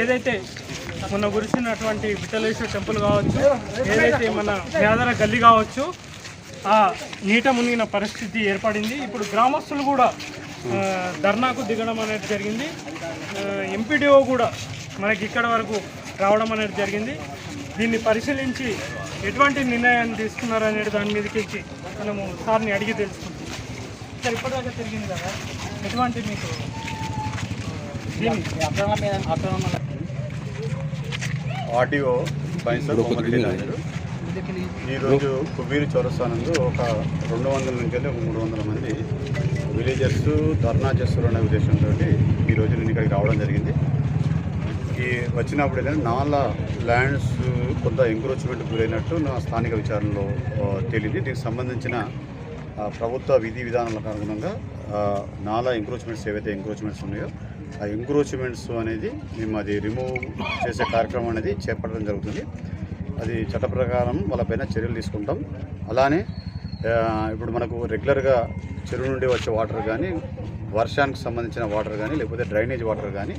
ఏదైతే మొన్న గురిసినటువంటి విఠలేశ్వర టెంపుల్ కావచ్చు ఏదైతే మన పేదర గల్లీ కావచ్చు ఆ నీట మునిగిన పరిస్థితి ఏర్పడింది. ఇప్పుడు గ్రామస్తులు కూడా ధర్నాకు దిగడం అనేది జరిగింది. ఎంపీడీఓ కూడా మనకి ఇక్కడ వరకు రావడం అనేది జరిగింది. దీన్ని పరిశీలించి ఎటువంటి నిర్ణయాన్ని తీసుకున్నారు అనేది దాని మీదకి మనము సార్ని అడిగి తెలుసుకుంటాం సార్ ఇప్పటిదాకా తిరిగింది కదా? ఎటువంటి మీకు ఆర్డీఓ గారు. ఈరోజు కుబీరు చౌరస్తా నందు ఒక రెండు వందల నుంచి వెళ్ళి ఒక మూడు వందల మంది విలేజర్స్ ధర్నా చేస్తారు అనే ఉద్దేశంతో ఈరోజు నేను ఇక్కడికి రావడం జరిగింది. ఈ వచ్చినప్పుడు ఏంటంటే నాలా ల్యాండ్స్ కొంత ఎంక్రోచ్మెంట్ గురైనట్టు నా స్థానిక విచారణలో ఆ, తేలింది. దీనికి సంబంధించిన ప్రభుత్వ విధి విధానాలకు అనుగుణంగా నాలా ఎంక్రోచ్మెంట్స్ ఏవైతే ఎంక్రోచ్మెంట్స్ ఉన్నాయో ఆ ఎంక్రోచ్మెంట్స్ అనేది మేము అది రిమూవ్ చేసే కార్యక్రమం అనేది చేపట్టడం జరుగుతుంది. అది చట్ట ప్రకారం వాళ్ళపైన చర్యలు తీసుకుంటాం. అలానే ఇప్పుడు మనకు రెగ్యులర్గా చెరువు నుండి వచ్చే వాటర్ కానీ వర్షానికి సంబంధించిన వాటర్ కానీ లేకపోతే డ్రైనేజ్ వాటర్ కానీ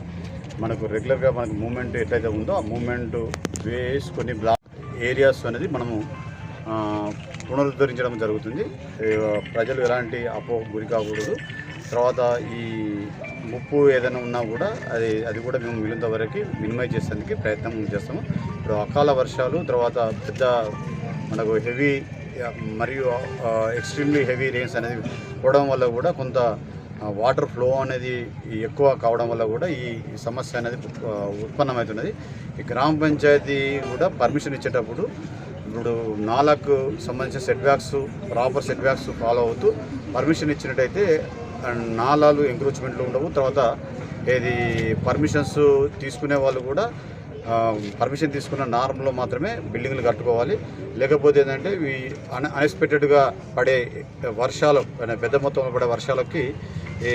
మనకు రెగ్యులర్గా మనకు మూమెంట్ ఎట్లయితే ఉందో ఆ మూమెంట్ వేస్ కొన్ని బ్లాక్ ఏరియాస్ అనేది మనము పునరుద్ధరించడం జరుగుతుంది. ప్రజలు ఎలాంటి అపో గురి కాకూడదు తర్వాత ఈ ముప్పు ఏదైనా ఉన్నా కూడా అది అది కూడా మేము వీలంత వరకు మినిమైజ్ చేసేందుకు ప్రయత్నం చేస్తాము. ఇప్పుడు అకాల వర్షాలు తర్వాత పెద్ద మనకు హెవీ మరియు ఎక్స్ట్రీమ్లీ హెవీ రెయిన్స్ అనేది పోవడం వల్ల కూడా కొంత వాటర్ ఫ్లో అనేది ఎక్కువ కావడం వల్ల కూడా ఈ సమస్య అనేది ఉత్పన్నమవుతున్నది. ఈ గ్రామ పంచాయతీ కూడా పర్మిషన్ ఇచ్చేటప్పుడు ఇప్పుడు నాలకు సంబంధించిన set backs proper set backs follow అవుతూ పర్మిషన్ ఇచ్చినట్టయితే ఆ, నాలాలు ఎంక్రోచ్మెంట్లు ఉండవు. తర్వాత ఏది పర్మిషన్స్ తీసుకునే వాళ్ళు కూడా పర్మిషన్ తీసుకున్న నార్మ్లో మాత్రమే బిల్డింగ్లు కట్టుకోవాలి. లేకపోతే ఏంటంటే ఇవి అన్ అన్ఎక్స్పెక్టెడ్గా పడే వర్షాలు పెద్ద మొత్తంలో పడే వర్షాలకి ఈ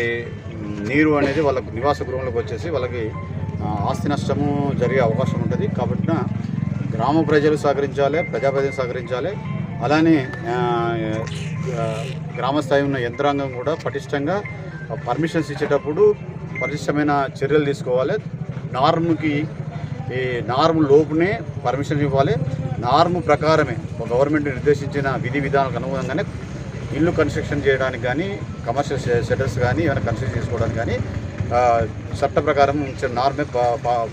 నీరు అనేది వాళ్ళకు నివాస గృహంలోకి వచ్చేసి వాళ్ళకి ఆస్తి నష్టము జరిగే అవకాశం ఉంటుంది. కాబట్టి గ్రామ ప్రజలు సహకరించాలి ప్రజాప్రతినిధులు సహకరించాలి. అలానే గ్రామ స్థాయి ఉన్న యంత్రాంగం కూడా పటిష్టంగా పర్మిషన్స్ ఇచ్చేటప్పుడు పటిష్టమైన చర్యలు తీసుకోవాలి. నార్మ్కి ఈ నార్మ్ లోపునే పర్మిషన్ ఇవ్వాలి. నార్మ్ ప్రకారమే గవర్నమెంట్ నిర్దేశించిన విధి విధానాలకు అనుగుణంగానే ఇల్లు కన్స్ట్రక్షన్ చేయడానికి కానీ కమర్షియల్ షెటర్స్ కానీ ఏమైనా కన్స్ట్రక్షన్ చేసుకోవడానికి కానీ చట్ట ప్రకారం నార్మే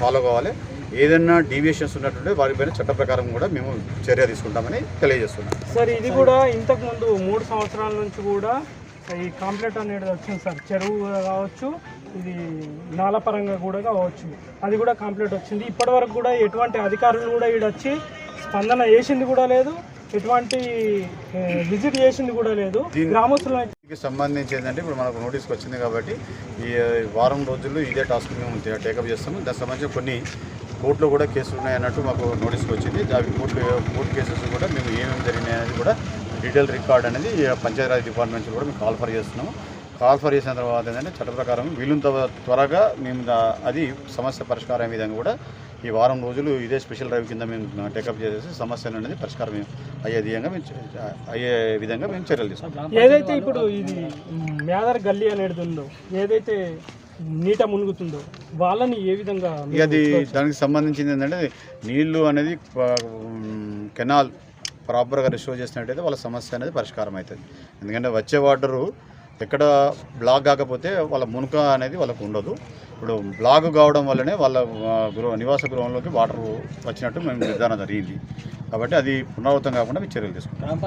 ఫాలో కావాలి. ఏదైనా డీవియేషన్స్ ఉన్నట్టుంటే వారిపైన చట్ట ప్రకారం కూడా మేము చర్య తీసుకుంటామని తెలియజేస్తున్నాం. సార్ ఇది కూడా ఇంతకు ముందు మూడు సంవత్సరాల నుంచి కూడా ఈ కాంప్లెట్ అనేది వచ్చింది సార్. చెరువు కావచ్చు ఇది నాలపరంగా కూడా కావచ్చు. అది కూడా కాంప్లెట్ వచ్చింది. ఇప్పటి వరకు కూడా ఎటువంటి అధికారులు కూడా వచ్చి స్పందన చేసింది కూడా లేదు ఎటువంటి విజిట్ చేసింది కూడా లేదు. దీని- గ్రామస్తులు దీనికి సంబంధించి ఏంటంటే ఇప్పుడు మనకు నోటీస్కి వచ్చింది కాబట్టి ఈ వారం రోజుల్లో ఇదే టాస్క్ మేము టేకప్ చేస్తాము. దానికి సంబంధించి కొన్ని కోర్టులో కూడా కేసులు ఉన్నాయన్నట్టు మాకు నోటీస్ వచ్చింది. అవి కోర్టు కోర్టు కేసెస్ కూడా మేము ఏమేమి జరిగినాయి అనేది కూడా డీటెయిల్ రికార్డ్ అనేది పంచాయతీరాజ్ డిపార్ట్మెంట్ కూడా మేము కాల్ ఫర్ చేస్తున్నాము. కాల్ ఫర్ చేసిన తర్వాత ఏంటంటే చట్ట ప్రకారం వీలుంత త్వరగా మేము అది సమస్య పరిష్కారం అయ్యే విధంగా కూడా ఈ వారం రోజులు ఇదే స్పెషల్ డ్రైవ్ కింద మేము టేకప్ చేసేసి సమస్యలు అనేది పరిష్కారం అయ్యే విధంగా మేము అయ్యే విధంగా మేము చర్యలు తీసుకుంటాం ఏదైతే ఇప్పుడు ఇది మేదర్ గల్లీ అనేది ఉందో ఏదైతే నీట మునుగుతుందో వాళ్ళని ఏ విధంగా అది దానికి సంబంధించింది ఏంటంటే నీళ్ళు అనేది కెనాల్ ప్రాపర్గా రిస్టోర్ చేసినట్టయితే వాళ్ళ సమస్య అనేది పరిష్కారం అవుతుంది. ఎందుకంటే వచ్చే వాటరు ఎక్కడ బ్లాక్ కాకపోతే వాళ్ళ మునుక అనేది వాళ్ళకు ఉండదు. ఇప్పుడు బ్లాక్ కావడం వల్లనే వాళ్ళ గృహ నివాస గృహంలోకి వాటర్ వచ్చినట్టు మేము నిర్ధారణ జరిగింది. కాబట్టి అది పునరావృతం కాకుండా మేము చర్యలు తీసుకుంటాం